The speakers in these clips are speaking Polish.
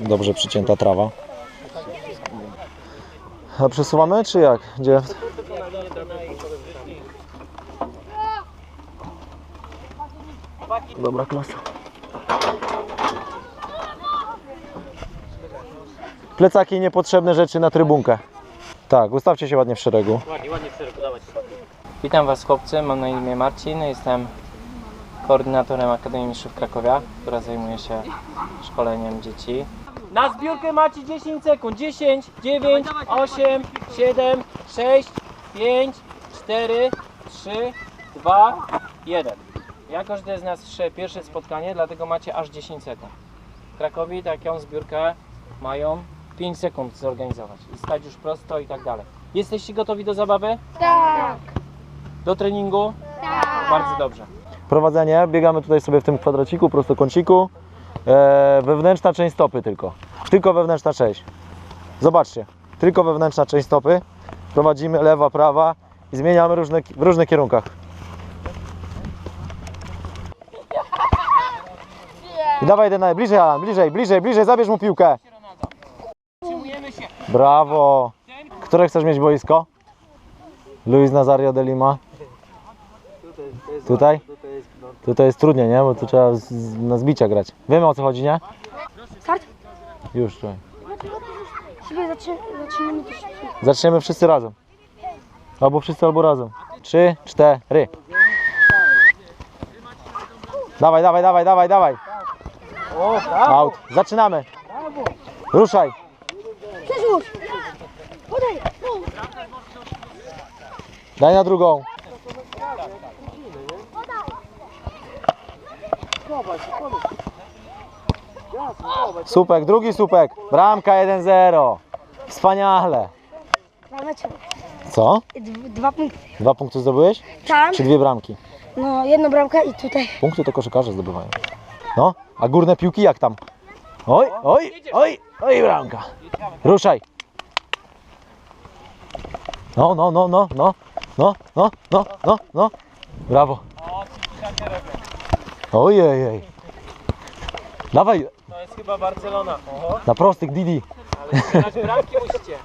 Dobrze przycięta trawa. A przesuwamy czy jak? Gdzie? Dobra klasa. Plecaki i niepotrzebne rzeczy na trybunkę. Tak, ustawcie się ładnie w szeregu. Witam Was chłopcy, mam na imię Marcin, jestem koordynatorem Akademii Mistrzów Krakowia, która zajmuje się szkoleniem dzieci. Na zbiórkę macie 10 sekund. 10, 9, 8, 7, 6, 5, 4, 3, 2, 1. Jako, że to jest nasze pierwsze spotkanie, dlatego macie aż 10 sekund. W Krakowie taką zbiórkę mają 5 sekund zorganizować i stać już prosto i tak dalej. Jesteście gotowi do zabawy? Tak. Do treningu? Bardzo dobrze. Prowadzenie, biegamy tutaj sobie w tym kwadraciku, prostokąciku. E, wewnętrzna część stopy tylko. Tylko wewnętrzna część. Zobaczcie, tylko wewnętrzna część stopy. Prowadzimy lewa, prawa i zmieniamy różne, w różnych kierunkach. I dawaj jeden, bliżej Alan, bliżej, bliżej, bliżej, zabierz mu piłkę. Brawo. Które chcesz mieć boisko? Luis Nazario de Lima. Tutaj? Tutaj jest trudniej, nie? Bo tu trzeba z, z, na zbicia grać. Wiemy o co chodzi, nie? Start? Już. Sobie zaczę- zaczniemy też. Zaczniemy wszyscy razem. Albo wszyscy, albo razem. Trzy, cztery. Dawaj, dawaj, dawaj, dawaj, dawaj. Out. Zaczynamy. Ruszaj. Przerzuć! Daj na drugą. Supek, drugi supek. Bramka 1-0. Wspaniale. Co? Dwa punkty. Dwa punkty zdobyłeś? Tam, Czy dwie bramki? no jedna bramka i tutaj. Punkty to koszykarze zdobywają. No, a górne piłki jak tam? Oj, oj, oj, oj, bramka. Ruszaj. No, no, no, no, no, no, no, no, no, no. Brawo. Ojej. Dawaj, To jest chyba Barcelona. Oho, na prostych Didi. ale strzelać bramki musicie.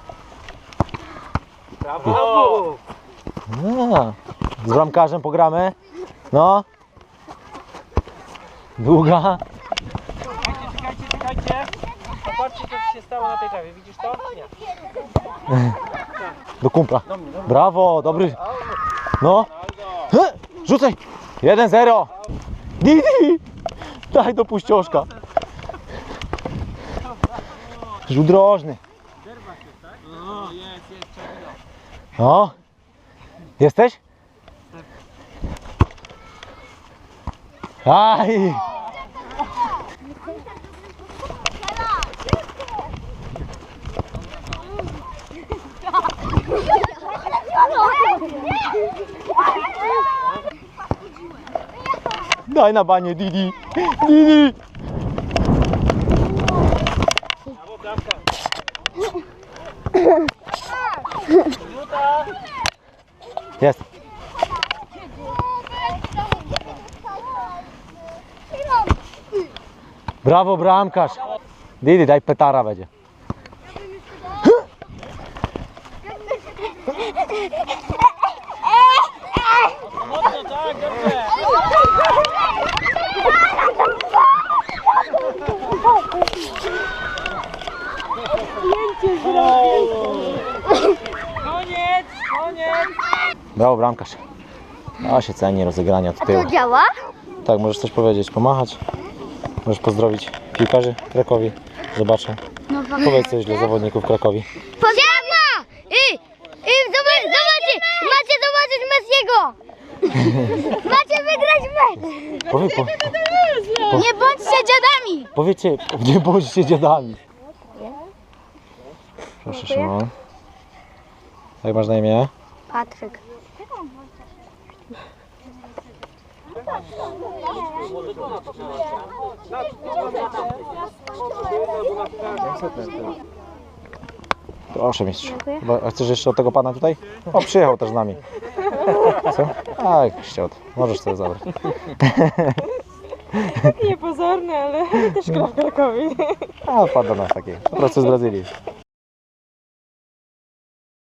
Brawo! A, z bramkarzem pogramy. No. Długa. Czekajcie, czekajcie, czekajcie. Popatrzcie, co się stało na tej trawie. Widzisz to? Nie. Do kumpla. Brawo, dobry. No. Rzucaj. 1-0. Daj do puścioszka. Rzut drożny. No. Jesteś? Aj. Daj na banie, Didi. Didi. Jest. Brawo, bramkarz. Didi, daj petara będzie. Mocno, tak, dobrze. Koniec, koniec. Brawo, bramkarz. A się ceni rozegrania od tyłu. działa? Tak, możesz coś powiedzieć, pomachać. Możesz pozdrowić piłkarzy Krakowi. Zobaczę. No Powiedz coś dla zawodników Krakowi. Siema! I, i zobacz, zobaczcie, macie zobaczyć Messiego! macie wygrać mecz! Powie, po, Nie bądźcie dziadami! powiecie, nie bądźcie dziadami. Proszę Szymon. Jak masz na imię? Patryk. Proszę mistrzu. Chyba- A chcesz jeszcze od tego pana tutaj? O, przyjechał też z nami. Co? A, chciał. Możesz sobie zabrać. Niepozorny, ale też gra w Krakowie. A, wpadł do nas taki. Po prostu z Brazylii.